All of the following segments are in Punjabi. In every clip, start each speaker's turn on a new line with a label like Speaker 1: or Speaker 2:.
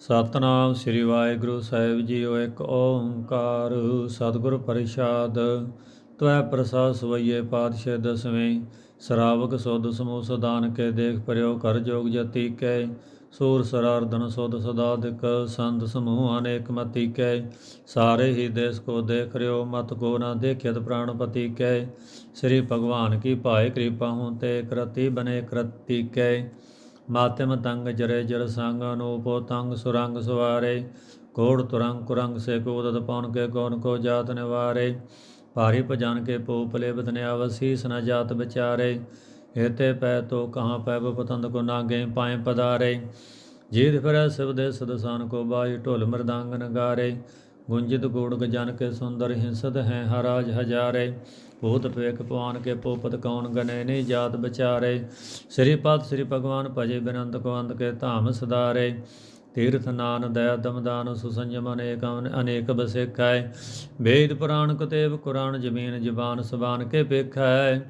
Speaker 1: ਸਤਨਾਮ ਸ੍ਰੀ ਵਾਹਿਗੁਰੂ ਸਾਹਿਬ ਜੀਓ। ਇੱਕ ਓੰਕਾਰ ਸਤਿਗੁਰ ਪ੍ਰਸਾਦ। ਤਵੈ ਪ੍ਰਸਾਦ ਸਵਈਏ ਪਾਤਸ਼ਾਹ ਦਸਵੇਂ। ਸਰਾਵਕ ਸੁਧ ਸਮੂਹ ਸਦਾਨ ਕੇ ਦੇਖ ਪਰਿਓ ਕਰ ਜੋਗ ਜਤੀ ਕੈ। ਸੂਰ ਸਰਾਰਧਨ ਸੁਧ ਸਦਾਦਿਕ ਸੰਤ ਸਮੂਹ ਅਨੇਕ ਮਤੀ ਕੈ। ਸਾਰੇ ਹੀ ਦੇਸ ਕੋ ਦੇਖ ਰਿਓ, ਮਤ ਕੋ ਨਾ ਦੇਖਿਤ ਪ੍ਰਾਣਪਤੀ ਕੈ। ਸ੍ਰੀ ਭਗਵਾਨ ਕੀ ਭਾਏ ਕਿਰਪਾ ਹੂੰ ਤੇ ਕਰਤੀ ਬਨੇ ਕਰਤੀ ਕੈ। ਮਾਤਮ ਤੰਗ ਜਰੇ ਜਰ ਸੰਗ ਅਨੂਪੋ, ਤੰਗ ਸੁਰੰਗ ਸਵਾਰੇ। ਕੋੜ ਤੁਰੰਗ ਕੁਰੰਗ ਸੇ ਕੋਦਤ ਪਉਨ ਕੇ ਕੌਣ ਕੋ ਜਾਤ ਨਿਵਾਰੇ। ਭਾਰੀ ਭਜਨ ਕੇ ਪੋਪਲੇ ਬਦਨ ਅਵਸੀਸ ਨ ਜਾਤ ਵਿਚਾਰੇ। ਏਤੇ ਪੈ ਤੋ ਕਹਾਂ ਪੈ ਪਤੰਦ ਕੋ ਨਾਗੇ ਪਾਏ ਪਦਾਰੇ ਜੀਤ ਫਿਰੈ ਸਿਵ ਦੇ ਸਦਸਾਨ ਕੋ ਬਾਈ ਢੋਲ ਮਰਦਾੰਗ ਨਗਾਰੇ। ਗੁੰਜਿਤ ਗੋੜ ਗਜਨ ਕੇ ਸੁੰਦਰ ਹਿੰਸਤ ਹੈ ਹਰਾਜ ਹਜਾਰੇ। ਭੂਤ ਪੇਖ ਪਵਾਨ ਕੇ ਪੋਪਤ ਕੌਣ ਗਨੇ ਨਹੀਂ ਜਾਤ ਵਿਚਾਰੇ। ਸ੍ਰੀ ਪਤ ਸ੍ਰੀ ਭਗਵਾਨ ਭਜੇ ਬਿਨੰਦ ਕੋ ਅੰਤ ਕੇ ਧਾਮ ਸਦਾਰੇ। ਤੀਰਥ ਨਾਨ ਦਇਆ ਦਮਦਾਨ ਸੁਸੰਜਮ ਅਨੇਕ ਅਨੇਕ ਬਸੇਖੈ ਵੇਦ ਪੁਰਾਣ ਕਤੇਬ ਕੁਰਾਨ ਜ਼ਮੀਨ ਜ਼ਬਾਨ ਸਬਾਨ ਕੇ ਪੇਖੈ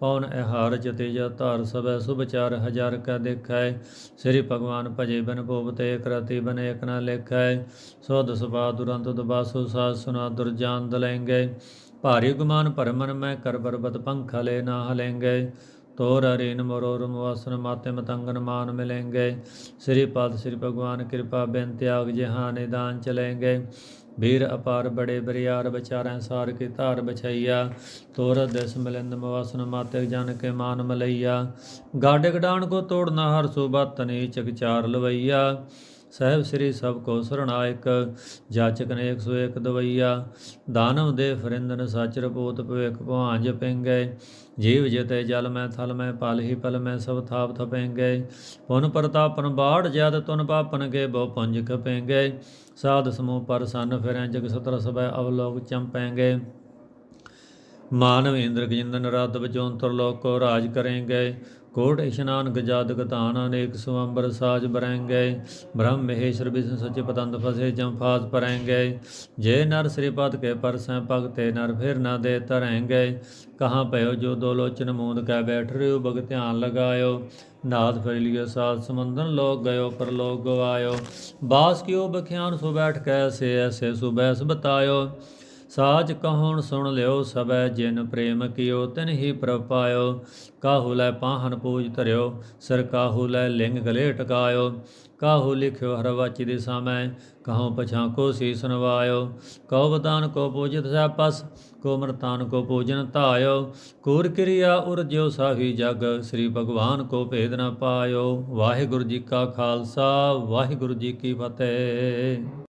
Speaker 1: ਪਉਨ ਅਹਾਰ ਜਤੇ ਜਾ ਧਾਰ ਸਭੈ ਸੁਭਚਾਰ ਹਜ਼ਾਰ ਕਾ ਦੇਖੈ। ਸ੍ਰੀ ਭਗਵਾਨ ਭਜੇ ਬਨ ਭੋਵਤੇ ਕਰਤੀ ਬਨੇ ਇਕ ਨ ਲੇਖੈ। ਸੋਧ ਸੁਭਾ ਦੁਰੰਤ ਦਬਾਸੋ ਸਾਧ ਸੁਨਾ ਦੁਰਜਾਨ ਦਲੈਂਗੇ। ਭਾਰੀ ਗੁਮਾਨ ਪਰਮਨ ਮੈਂ ਕਰ ਬਰਬਤ ਪੰਖਾ ਹਲੇ ਨਾ ਹਲੇਂਗੇ। ਤੋਰ ਅਰੀਨ ਮਰੋਰ ਮਵਾਸਨ ਮਾਤੇ ਮਤੰਗਨ ਮਾਨ ਮਿਲेंगे ਸ੍ਰੀ ਪਦ ਸ੍ਰੀ ਭਗਵਾਨ ਕਿਰਪਾ ਬੇਨ ਤਿਆਗ ਜਹਾਂ ਨਿਦਾਨ ਚਲेंगे ਵੀਰ ਅਪਾਰ ਬੜੇ ਬਰਿਆਰ ਵਿਚਾਰੈ ਸਾਰ ਕੀ ਧਾਰ ਬਛਈਆ ਤੋਰ ਦਿਸ ਮਿਲਿੰਦ ਮਵਾਸਨ ਮਾਤੇ ਜਨ ਕੇ ਮਾਨ ਮਲਈਆ। ਗਾਡੇ ਗਡਾਣ ਕੋ ਤੋੜਨਾ ਹਰ ਸੋਬਤ ਨੀਚਕ ਚਕਚਾਰ ਲਵਈਆ। ਸਹਿਬ ਸ੍ਰੀ ਸਭ ਕੋ ਸਰਣਾਇਕ, ਜਾਚਕ ਨੇ 101 ਦਵਈਆ, ਦਾਨਵ ਦੇ ਫਰਿੰਦਨ ਸਚ ਰਪੋਤ ਭਵੇਖ ਭਾਂਜ ਪਿੰਗੇ, ਜੀਵ ਜਿਤੇ ਜਲ ਮੈਂ ਥਲ ਮੈਂ ਪਲ ਹੀ ਪਲ ਮੈਂ ਸਭ ਥਾਪ ਥਪੇਂਗੇ ਪੁਨ ਪ੍ਰਤਾਪਨ ਬਾੜ ਜਦ ਤੁਨ ਪਾਪਨ ਕੇ ਬਹੁ ਪੰਜ ਖਪੇਂਗੇ ਸਾਧ ਸਮੂਹ ਪਰ ਸੰਨ ਫਿਰੈ ਜਗ ਸਤਰ ਸਭੈ ਅਵਲੋਕ ਚੰਪੇਂਗੇ ਮਾਨਵ ਇੰਦਰ ਗਜਿੰਦਨ ਰਦ ਵਿਜੋਂਤਰ ਲੋਕ ਕੋ ਰਾਜ ਕਰੇਂਗੇ ਕੋਟ ਇਸ਼ਨਾਨ ਗਜਾਦ ਗਤਾਨ ਅਨੇਕ ਸੁਅੰਬਰ ਸਾਜ ਬਰੈਂਗੇ, ਬ੍ਰਹਮ ਮਹੇਸ਼ਰ ਵਿਸ਼ਨ ਸੱਚੇ ਪਤੰਦ ਫਸੇ ਜਮ ਫਾਸ ਪਰੈਂਗੇ। ਜੇ ਨਰ ਸ੍ਰੀ ਪਦ ਕੇ ਪਰਸੈ ਭਗਤੇ, ਨਰ ਫਿਰ ਨਾ ਦੇ ਤਰੈਂਗੇ। ਕਹਾਂ ਭਇਓ ਜੋ ਦੋ ਲੋਚਨ ਮੂੰਦ ਕੈ ਬੈਠ ਰਿਓ, ਬਗ ਧਿਆਨ ਲਗਾਇਓ। ਨਾਦ ਫਿਰ ਲਿਓ, ਸਾਧ ਸਮੰਦਨ ਲੋਕ ਗਇਓ ਪਰ ਲੋਕ ਗਵਾਇਓ। ਬਾਸ ਕਿਉ ਬਖਿਆਨ ਸੋ ਬੈਠ ਕੈ, ਸੇ ਐਸੇ ਸੁਬੈਸ ਬਤਾਇਓ। ਸਾਚ ਕਹਣ ਸੁਣ ਲਿਓ ਸਬੈ ਜਿਨ ਪ੍ਰੇਮ ਕਿਓ, ਤਿਨ ਹੀ ਪ੍ਰਭ ਪਾਇਓ। ਕਾਹੂ ਲੈ ਪਾਹਨ ਪੂਜ ਧਰਿਓ, ਸਿਰ ਕਾਹੂ ਲੈ ਲਿੰਗ ਗਲੇ ਟਕਾਇਓ। ਕਾਹੂ ਲਿਖਿਓ ਹਰ ਵਾਚੀ ਦੇ ਸਾਮੈ ਕਹਉ ਪਛਾਂ ਕੋ ਸੀ ਸੁਨਵਾਇਓ ਕਉ ਬਦਾਨ ਕੋ ਪੂਜਿਤ ਸਪਸ ਕੋ ਮਰਤਾਨ ਕੋ ਪੂਜਨ ਧਾਇਓ। ਕੂਰ ਕਿਰਿਆ ਉਰ ਜਿਉ ਸਾਹੀ ਜਗ, ਸ੍ਰੀ ਭਗਵਾਨ ਕੋ ਭੇਦ ਨ ਪਾਇਓ। ਵਾਹਿਗੁਰੂ ਜੀ ਕਾ ਖਾਲਸਾ, ਵਾਹਿਗੁਰੂ ਜੀ ਕੀ ਫਤਿਹ।